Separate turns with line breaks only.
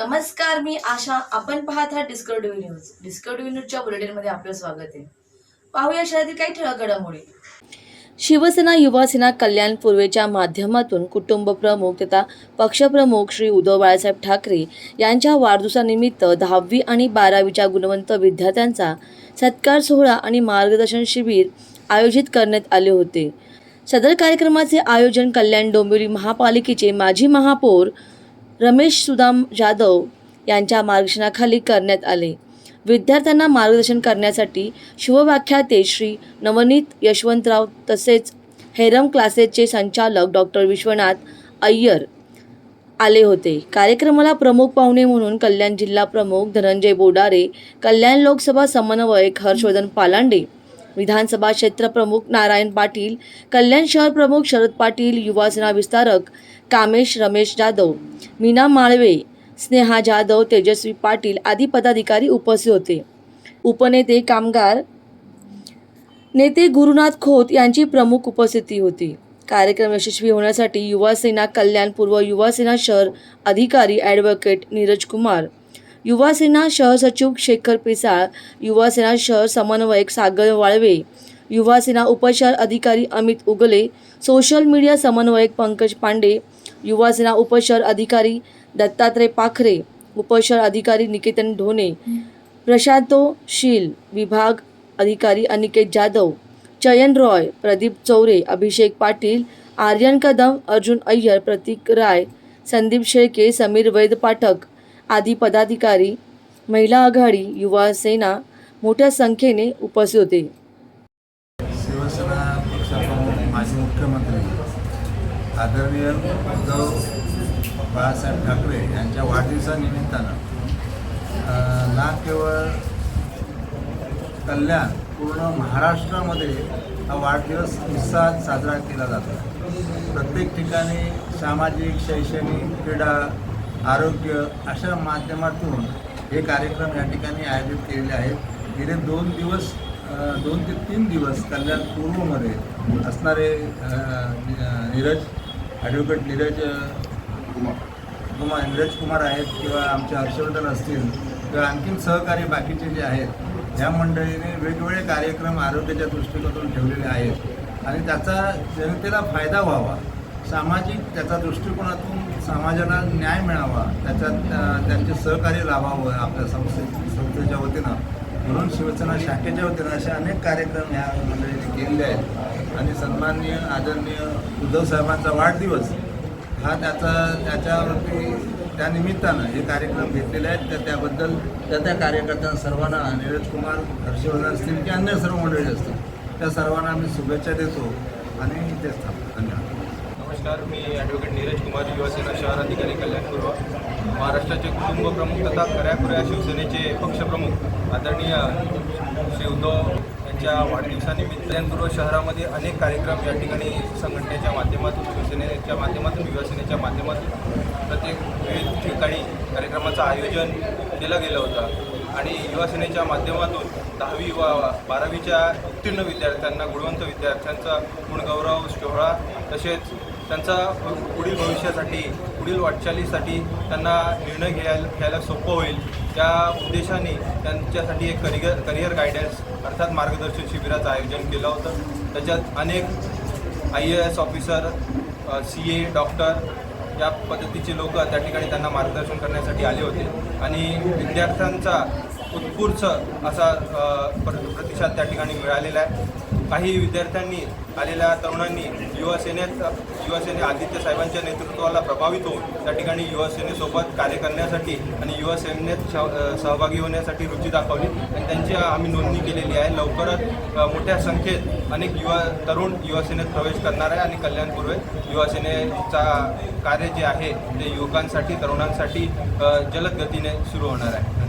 नमस्कार मी आशा. आपण पाहत आहात डिस्कवरी न्यूज डिस्कवरी न्यूजच्या बुलेटिनमध्ये आपलं स्वागत आहे. पाहूया शहरातील काही ठळक घडामोडी. शिवसेना युवासेना कल्याण पूर्वेच्या माध्यमातून कुटुंब प्रमुख तथा पक्षप्रमुख श्री उद्धव बाळासाहेब ठाकरे यांच्या वाढदिवसानिमित्त दहावी आणि बारावीच्या गुणवंत विद्यार्थ्यांचा सत्कार सोहळा आणि मार्गदर्शन शिबिर आयोजित करण्यात आले होते. सदर कार्यक्रमाचे आयोजन कल्याण डोंबिवली महापालिकेचे माजी महापौर रमेश सुदाम जाधव यांच्या मार्गदर्शनाखाली करण्यात आले. विद्यार्थ्यांना मार्गदर्शन करण्यासाठी शिवव्याख्याते श्री नवनीत यशवंतराव तसेच हेरम क्लासेसचे संचालक डॉक्टर विश्वनाथ अय्यर आले होते. कार्यक्रमाला प्रमुख पाहुणे म्हणून कल्याण जिल्हा प्रमुख धनंजय बोडारे कल्याण लोकसभा समन्वयक हर्षवर्धन पालांडे विधानसभा क्षेत्र प्रमुख नारायण पाटील कल्याण शहर प्रमुख शरद पाटील युवासेना विस्तारक कामेश रमेश जाधव मीना माळवे स्नेहा जाधव तेजस्वी पाटील आदी पदाधिकारी उपस्थित होते. उपनेते कामगार नेते गुरुनाथ खोत यांची प्रमुख उपस्थिती होती. कार्यक्रम यशस्वी होण्यासाठी युवासेना कल्याण पूर्व युवासेना शहर अधिकारी ॲडव्होकेट नीरज कुमार युवासेना शहर सचिव शेखर पिसाळ युवासेना शहर समन्वयक सागर वाळवे युवासेना उपशहर अधिकारी अमित उगले सोशल मीडिया समन्वयक पंकज पांडे युवासेना उपशहर अधिकारी दत्तात्रय पाखरे उपशहर अधिकारी निकेतन ढोणे प्रशांतोशील विभाग अधिकारी अनिकेत जाधव चयन रॉय प्रदीप चौरे अभिषेक पाटील आर्यन कदम अर्जुन अय्यर प्रतीक राय संदीप शेळके समीर वैद पाठक आदी पदाधिकारी महिला आघाडी युवा सेना मोठ्या संख्येने उपस्थित होते
शिवसेना पक्षाप्रमुख माजी मुख्यमंत्री आदरणीय उद्धव बाळासाहेब ठाकरे यांच्या वाढदिवसानिमित्तानं ना केवळ कल्याण पूर्ण महाराष्ट्रामध्ये हा वाढदिवस उत्साहात साजरा केला जातो. प्रत्येक ठिकाणी सामाजिक शैक्षणिक क्रीडा आरोग्य अशा माध्यमातून हे कार्यक्रम या ठिकाणी आयोजित केलेले आहेत. गेले दोन दिवस दोन ते तीन दिवस कल्याण पूर्वमध्ये असणारे नीरज ॲडव्होकेट नीरज अ, कुमार. नीरज कुमार आहेत किंवा आमचे हर्षवर्धन असतील किंवा आणखीन सहकारी बाकीचे जे आहेत ह्या मंडळीने वेगवेगळे कार्यक्रम आरोग्याच्या दृष्टिकोनातून ठेवलेले आहेत. आणि त्याचा जनतेला फायदा व्हावा सामाजिक त्याचा दृष्टिकोनातून समाजाला न्याय मिळावा त्याच्यात त्यांचे सहकार्य लाभावं आपल्या संस्थे संस्थेच्या वतीनं. म्हणून शिवसेना शाखेच्या वतीनं असे अनेक कार्यक्रम ह्या मंडळीने केलेले आहेत. आणि सन्माननीय आदरणीय उद्धव साहेबांचा वाढदिवस हा त्याचा त्याच्यावरती त्या निमित्तानं हे कार्यक्रम घेतलेले आहेत. त्या त्याबद्दल त्या त्या कार्यकर्त्यांना सर्वांना नीरज कुमार हर्षवर्धन असतील की अन्य सर्व मंडळी असतील त्या सर्वांना आम्ही शुभेच्छा देतो आणि ते थांबतो. धन्यवाद.
नमस्कार मी ॲडव्होकेट नीरज कुमार युवासेना शहर अधिकारी कल्याणपूर्व महाराष्ट्राचे कुटुंब प्रमुख तथा खऱ्याखुऱ्या शिवसेनेचे पक्षप्रमुख आदरणीय श्री उद्धव यांच्या वाढदिवसानिमित्त कल्याणपूर्व शहरामध्ये अनेक कार्यक्रम या ठिकाणी संघटनेच्या माध्यमातून शिवसेनेच्या माध्यमातून युवासेनेच्या माध्यमातून प्रत्येक विविध ठिकाणी कार्यक्रमाचं आयोजन केलं गेलं होतं. आणि युवासेनेच्या माध्यमातून दहावी व बारावीच्या उत्तीर्ण विद्यार्थ्यांना गुणवंत विद्यार्थ्यांचा गुणगौरव सोहळा तसेच त्यांचा पुढील भविष्यासाठी पुढील वाटचालीसाठी त्यांना निर्णय घ्यायला घ्यायला सोपं होईल. त्या उद्देशाने त्यांच्यासाठी एक करिअर करिअर गायडन्स अर्थात मार्गदर्शन शिबिराचं आयोजन केलं होतं. त्याच्यात अनेक I A S officer C A doctor या पद्धतीचे लोक त्या ठिकाणी त्यांना मार्गदर्शन करण्यासाठी आले होते. आणि विद्यार्थ्यांचा उत्स्फूर्त असा प्र- प्रतिसाद त्या ठिकाणी मिळालेला आहे. काही विद्यार्थ्यांनी आलेल्या तरुणांनी युवासेनेत युवासेने आदित्य साहेबांच्या नेतृत्वाला प्रभावित होऊन त्या ठिकाणी युवासेनेसोबत कार्य करण्यासाठी आणि युवासेनेत सहभागी होण्यासाठी रुची दाखवली आणि त्यांची आम्ही नोंदणी केलेली आहे. लवकरच मोठ्या संख्येत अनेक युवा तरुण युवासेनेत प्रवेश करणार आहे आणि कल्याणपूर्वे युवासेनेचा कार्य जे आहे ते युवकांसाठी तरुणांसाठी जलद गतीने सुरू होणार आहे.